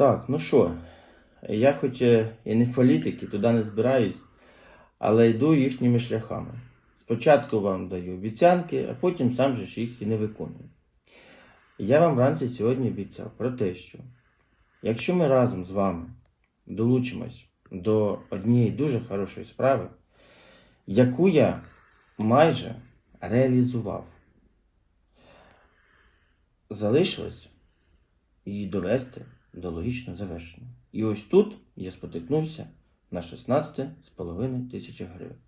Так, ну що, я хоч е, і не політик, і туди не збираюсь, але йду їхніми шляхами. Спочатку вам даю обіцянки, а потім сам же ж їх і не виконую. Я вам вранці сьогодні обіцяв про те, що якщо ми разом з вами долучимось до однієї дуже хорошої справи, яку я майже реалізував, залишилось її довести до логічного завершення. І ось тут я спотикнувся на 16,5 тисячі гривень.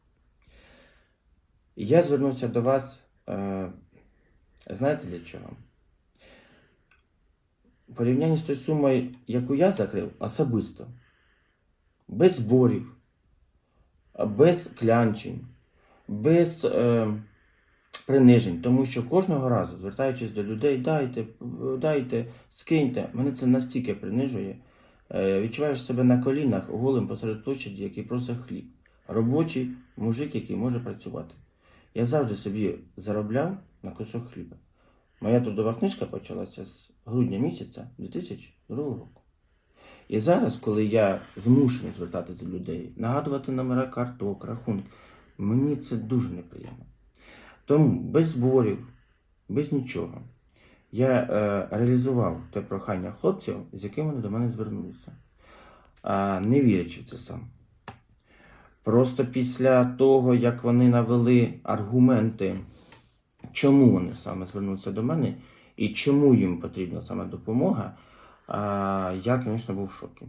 Я звернувся до вас, е, знаєте для чого? В порівнянні з тою сумою, яку я закрив, особисто, без зборів, без клянчень, без е, принижень, тому що кожного разу, звертаючись до людей, дайте, дайте, скиньте, мене це настільки принижує. Е, відчуваєш себе на колінах голим посеред площаді, який просить хліб. Робочий мужик, який може працювати. Я завжди собі заробляв на кусок хліба. Моя трудова книжка почалася з грудня місяця 2002 року. І зараз, коли я змушений звертатися до людей, нагадувати номера карток, рахунки, мені це дуже неприємно. Тому без зборів, без нічого. Я е, реалізував те прохання хлопців, з якими вони до мене звернулися, а, не вірячи в це сам. Просто після того, як вони навели аргументи, чому вони саме звернулися до мене і чому їм потрібна саме допомога, а, я, звісно, був в шокі.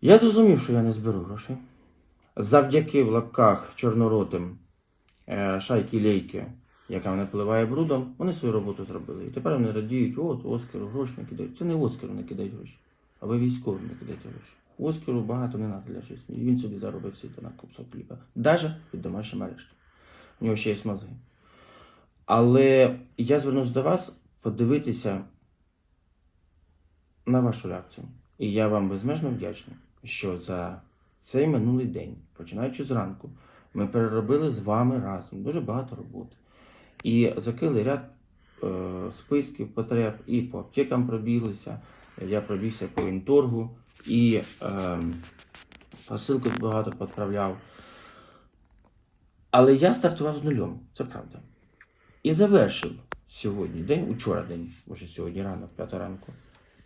Я зрозумів, що я не зберу грошей. Завдяки в лапках чорноротим шайки лейки, яка мене поливає брудом, вони свою роботу зробили. І тепер вони радіють, от Оскару гроші не кидають. Це не Оскару не кидають гроші, а ви військовим не кидаєте гроші. Оскару багато не треба для життя. І він собі заробив всі на кусок хліба. Навіть під домашнім арештом. У нього ще є мозги. Але я звернусь до вас подивитися на вашу реакцію. І я вам безмежно вдячний, що за цей минулий день, починаючи зранку, ми переробили з вами разом дуже багато роботи. І закрили ряд е, списків потреб, і по аптекам пробіглися. Я пробігся по інторгу, і е, посилку багато відправляв. Але я стартував з нульом, це правда. І завершив сьогодні день, учора день, може сьогодні ранок, п'ята ранку,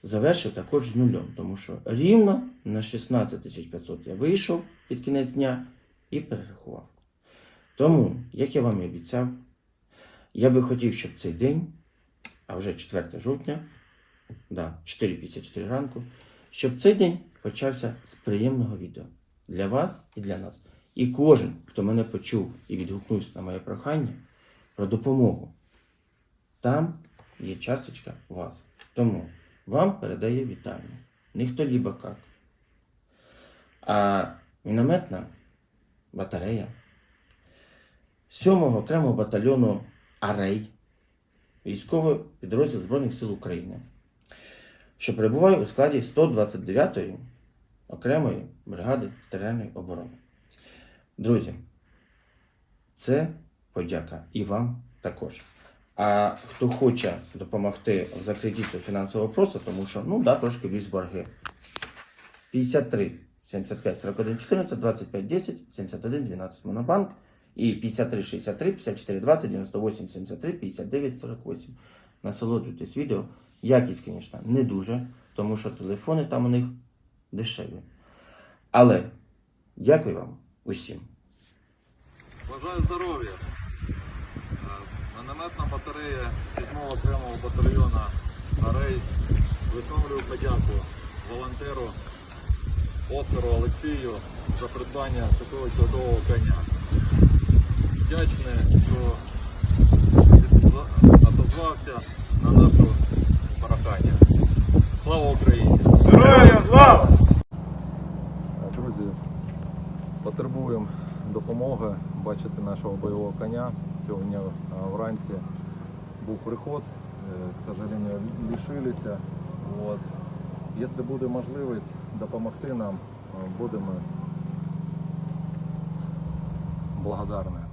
завершив також з нульом, тому що рівно на 16 500 я вийшов під кінець дня і перерахував. Тому, як я вам і обіцяв, я би хотів, щоб цей день, а вже 4 жовтня, да, 4.54 ранку, щоб цей день почався з приємного відео для вас і для нас. І кожен, хто мене почув і відгукнувся на моє прохання про допомогу, там є часточка вас. Тому вам передає вітання. Ніхто лібо як. А мінометна батарея 7-го окремого батальйону Арей, військовий підрозділ Збройних сил України, що перебуває у складі 129-ї окремої бригади територіальної оборони. Друзі, це подяка і вам також. А хто хоче допомогти в закритті фінансового просто, тому що, ну да, трошки вліз борги. 53 75 41 14 25 10 71 12 Монобанк і 53 63 54 20 98 73 59 48. Насолоджуйтесь відео. Якість, звісно, не дуже, тому що телефони там у них дешеві. Але дякую вам усім. Бажаю здоров'я. Е, Мінометна батарея 7-го окремого батальйону Арей висловлюю подяку волонтеру Оскару Олексію за придбання такого чудового коня. Вдячний, що отозвався на нашу прохання. Слава Україні! Героям слава! Друзі, потребуємо допомоги. Бачите нашого бойового коня. Сьогодні е, вранці був приход, е, к сожалению, лишилися. Якщо буде можливість допомогти нам, е, будемо благодарні.